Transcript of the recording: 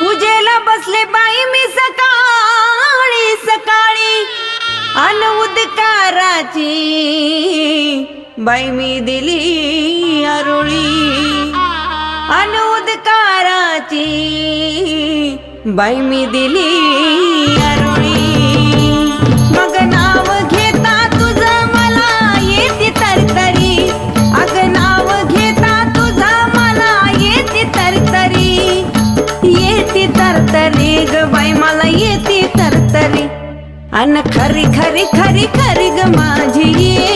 पूजेला बसले बाई मी सकाळी सकाळी अन उदकाराची बाई मी दिली अरुळी अन उदकाराची बाई मी दिली अरुळी तरतरी अन खरी खरी खरी खरी ग माझी येडू